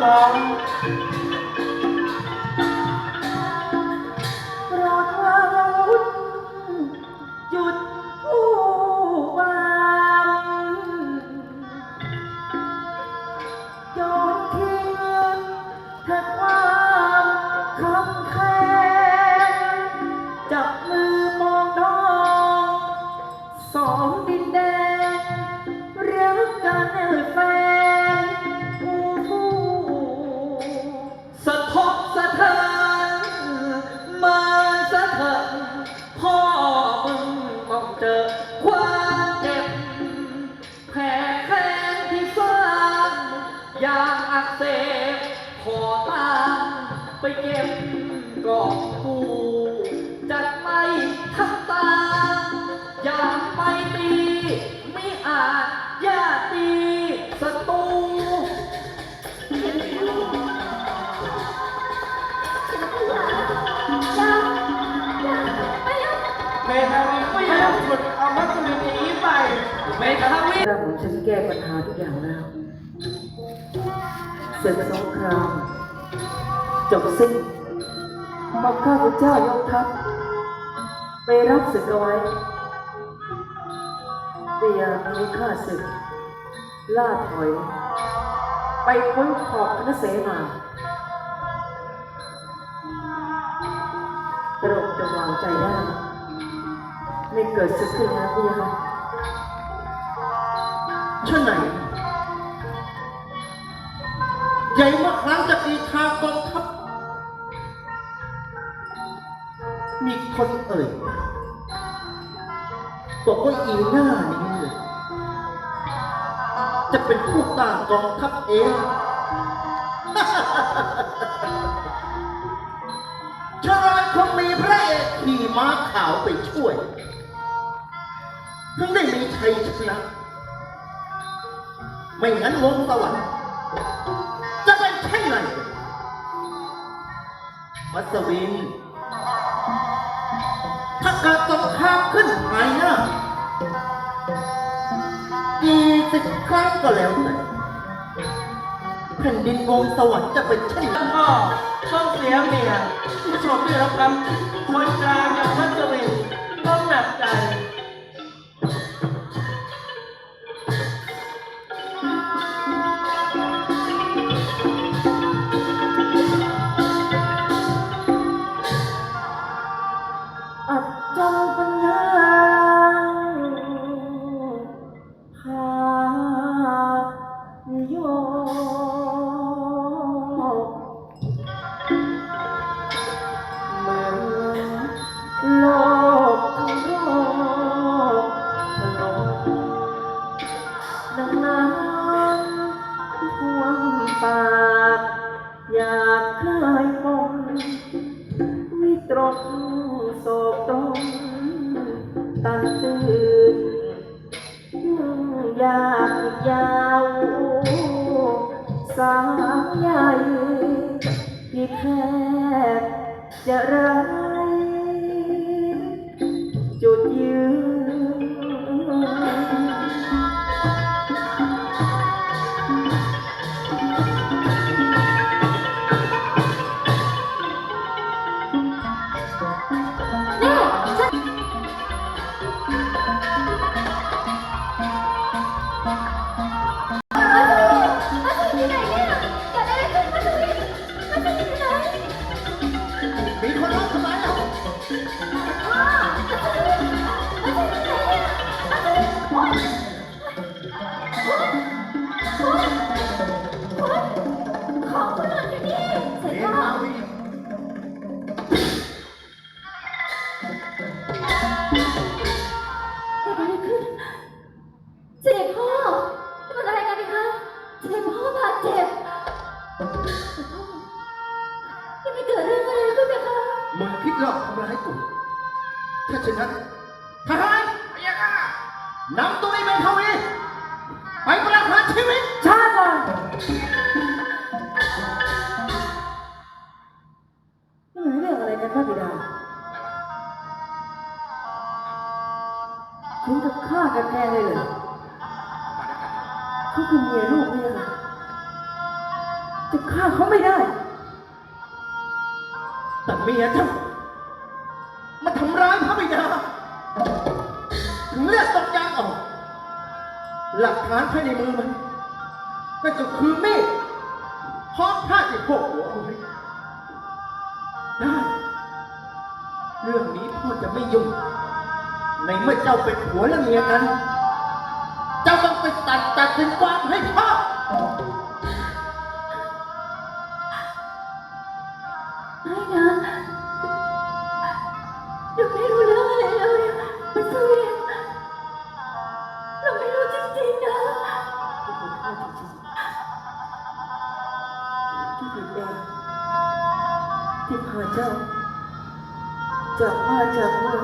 ห อย่างอักเสบขอตามไปเก็บกล่อบกูจะไม่ทำตา อย่าไปตี ไม่อาจย่าตีศัตรูเมธาวินก็ยังหยุดเอามัสลินหนีไปเมทาวิเราผมฉันแก้ปัญหาทุกอย่างแล้ว ศึกสงครามจบสิ้นพอข้าพเจ้ายกทัพไปรับศึกเอาไว้พยายามให้ข้าศึก ล่าถอย ไปพ้นขอบพระเสนาตรกจะวางใจได้ไม่เกิดศึกขึ้นนะพี่คะชะไหน คนเอ่ยบอกว่าอีหน้านี่จะเป็นผู้ตางกองทัพเองชรอยคงมีพระเอกขี่ม้าขาวไปช่วยถึงได้มีชัยชนะ ไม่งั้นวงสวรรค์จะเป็นเช่นไรมัสวิน สงครามขึ้นภายหน้ากี่สิบครั้งก็แล้วแต่แผ่นดินวงสวรรค์จะเป็นเช่นไรพ่อต้องเสียเมียผู้ชมที่รับคำคนกลางอย่างมัสลินต้องหนักใจ ยุ่งยากยาวสาวใหญ่ที่แค่จะรัก ยังไม่เกิดเรื่องอะไรขึ้นเลยคะมึงคิดหลอกทำร้ายกูถ้าเช่นนั้นทหารนำตัวไอ้เมทาวีไปประหารชีวิตช้าก่อนนี่มันเรื่องอะไรนะพระบิดาถึงกับฆ่ากันแกล้งเลยเหรอเขาคือเมียลูกเนี่ยค่ะ จะฆ่าเขาไม่ได้ แต่เมียเจ้ามาทำร้ายพระบิดา ถึงเลือดตกยางออก หลักฐานภายในมือมันนั่นก็คือมีดพร้อมผ้าติดพวกหัวเอาไว้ได้ เรื่องนี้พ่อจะไม่ยุ่ง ในเมื่อเจ้าเป็นผัวและเมียกัน เจ้าต้องไปตัดตัดสินความให้พ่อ จากบ้านจากเมือง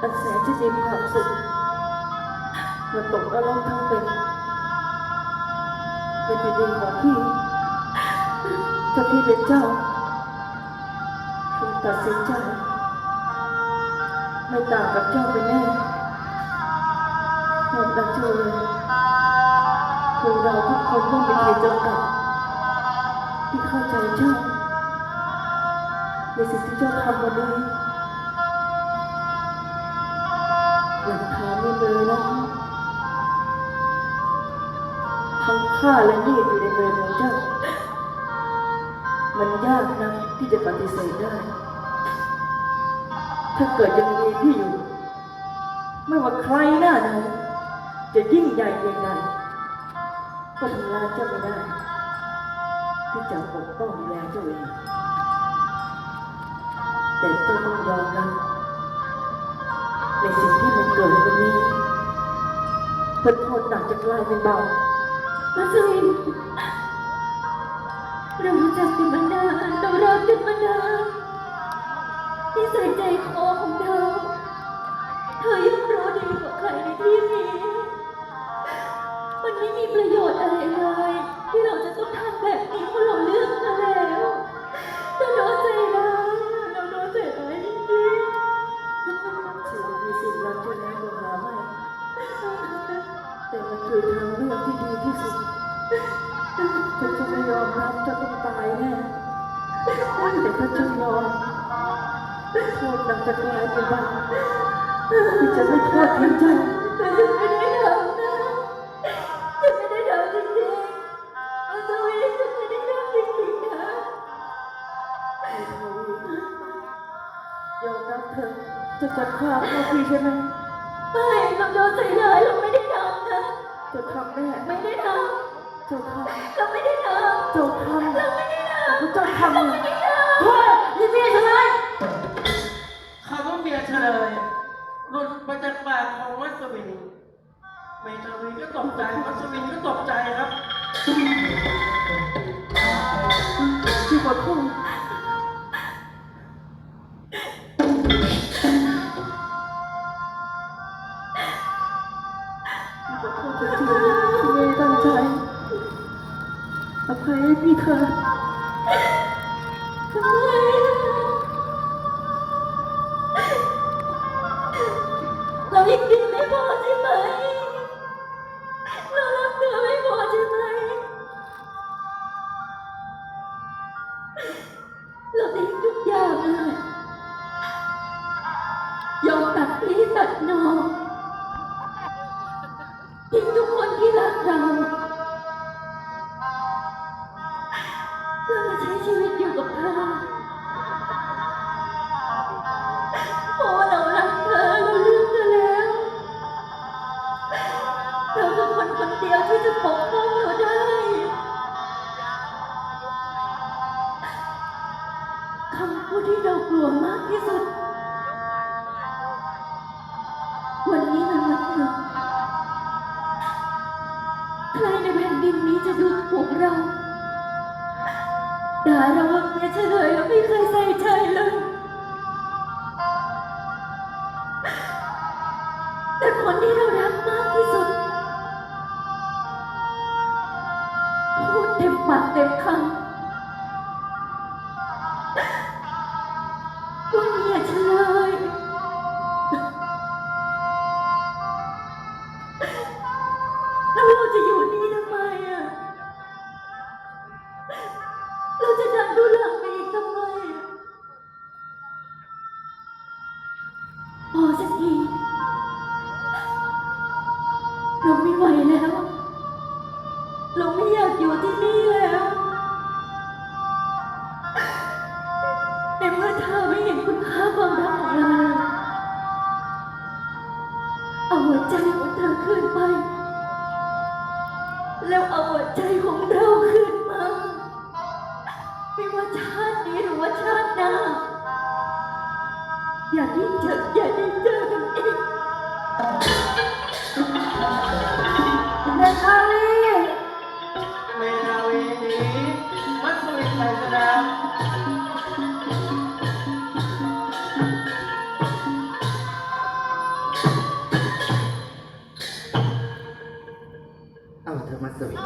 อันแสนจะมีความสุขมาตกนรกทั้งเป็น เป็นแผ่นดินของพี่ถ้าพี่เป็นเจ้าคุณตัดสินใจไม่ต่างกับเจ้าเป็นแน่ยอมรับเจ้าเลยคือเราทุกคนต้องมีขีดจำกัดที่เข้าใจเจ้า ในสิ่งที่เจ้าทำวันนี้หลักฐานในมือนะทั้งผ้าและมีดอยู่ในมือของเจ้า มันยากนะที่จะปฏิเสธได้ ถ้าเกิดยังมีพี่อยู่ ไม่ว่าใครหน้าไหนจะยิ่งใหญ่ยังไงก็ทำลายเจ้าไม่ได้ ที่จะปกป้องดูแลเจ้าเอง แต่เจ้าต้องยอมรับในสิ่งที่มันเกิดวันนี้ผลโทษหนักจะกลายเป็นเบามัสวินเรารู้จักกันมานานเรารักกันมานานนิสัยใจคอของเราเธอย่อมรู้ดีกว่าใครในที่นี้ มันไม่มีประโยชน์อะไรเลย ที่เราจะต้องทำแบบนี้เพราะเราเลือกมาแล้ว แต่มันคือทางเลือกที่ดีที่สุดถ้าเจ้าไม่ยอมรับเจ้าต้องตายแน่แต่ถ้าเจ้ายอมโทษหนักจะกลายเป็นเบาที่จะไม่โทษทิ้งเจ้าๆแต่ฉันไม่ได้ทำนะฉันไม่ได้ทำจริงๆมัสวินฉันไม่ได้ทำจริงๆนะไอ้ทวียอมรับเถอะจะจัดฆ่าพ่อพี่ใช่ไหม ไม่เราโดนใส่ร้ายเราไม่ได้ทำนะจะทำแน่ไม่ได้ทเจ้าทำเราไม่ได้ทำเจ้าทำเราไม่ได้ทำเจ้าทำำไม่ได้ทำโทษนี่เมียฉันเลยคำว่าเมียเฉลยหลุดมาจากปากของมัสวินเมทวีก็ตกใจ มัสวินก็ตกใจครับ คำพูดที่เรากลัวมากที่สุด วันนี้มันวันหนึ่งใครในแผ่นดินนี้จะดูถูกเราด่าเราว่าเมียเฉลยเราไม่เคยใส่ใจเลย แต่คนที่เรารักมากที่สุด พูดเต็มปากเต็มคำ ความรักของเราเลยเอาหัวใจของเธอคืนไป แล้วเอาหัวใจของเราคืนมา ไม่ว่าชาตินี้หรือว่าชาติหน้า อย่าได้เจออย่าได้เจอกัน 特别